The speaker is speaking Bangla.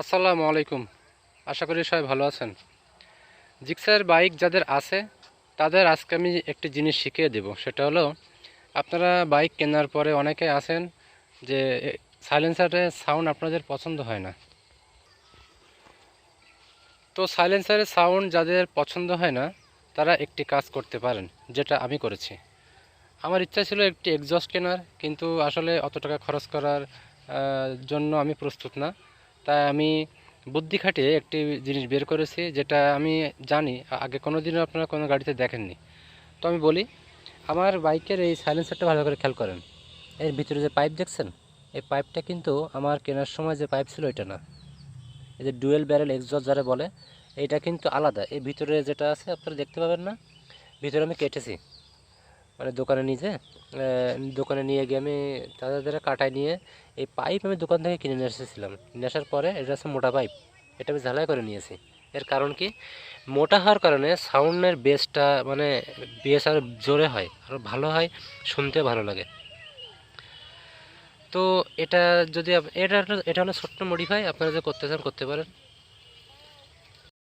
আসসালামু আলাইকুম। আশা করি সবাই ভালো আছেন। জিক্সার বাইক যাদের আছে, তাদের আজকে আমি একটি জিনিস শিখিয়ে দেব। সেটা হলো, আপনারা বাইক কেনার পরে অনেকে আছেন যে সাইলেন্সারের সাউন্ড আপনাদের পছন্দ হয় না। তো সাইলেন্সারের সাউন্ড যাদের পছন্দ হয় না, তারা একটি কাজ করতে পারেন, যেটা আমি করেছি। আমার ইচ্ছা ছিল একটি এক্সস্ট কেনার, কিন্তু আসলে অত টাকা খরচ করার জন্য আমি প্রস্তুত না। তাই আমি বুদ্ধি খাটিয়ে একটি জিনিস বের করেছি, যেটা আমি জানি, আগে কোনো দিনও আপনারা কোনো গাড়িতে দেখেননি। তো আমি বলি, আমার বাইকের এই সাইলেন্সারটা ভালো করে খেয়াল করেন। এর ভিতরে যে পাইপ দেখছেন, এই পাইপটা কিন্তু আমার কেনার সময় যে পাইপ ছিল এটা না। এই যে ডুয়েল ব্যারেল এক্সস্ট যারা বলে, এটা কিন্তু আলাদা। এই ভিতরে যেটা আছে, আপনারা দেখতে পাবেন না। ভিতরে আমি কেটেছি। মানে দোকানে নিজে দোকানে নিয়ে গিয়ে আমি তাদের দ্বারা কাটায় নিয়ে এই পাইপ আমি দোকান থেকে কিনে নিয়ে এসেছিলাম। নিয়ে আসার পরে এটা হচ্ছে মোটা পাইপ, এটা আমি ঝালাই করে নিয়েছি। এর কারণ কি? মোটা হওয়ার কারণে সাউন্ডের বেসটা মানে বেস আর জোরে হয়, আর ভালো হয় শুনতে ভালো লাগে। তো এটা যদি এটা এটা হলো ছোট্ট মডিফাই আপনারা যে করতে চান করতে পারেন।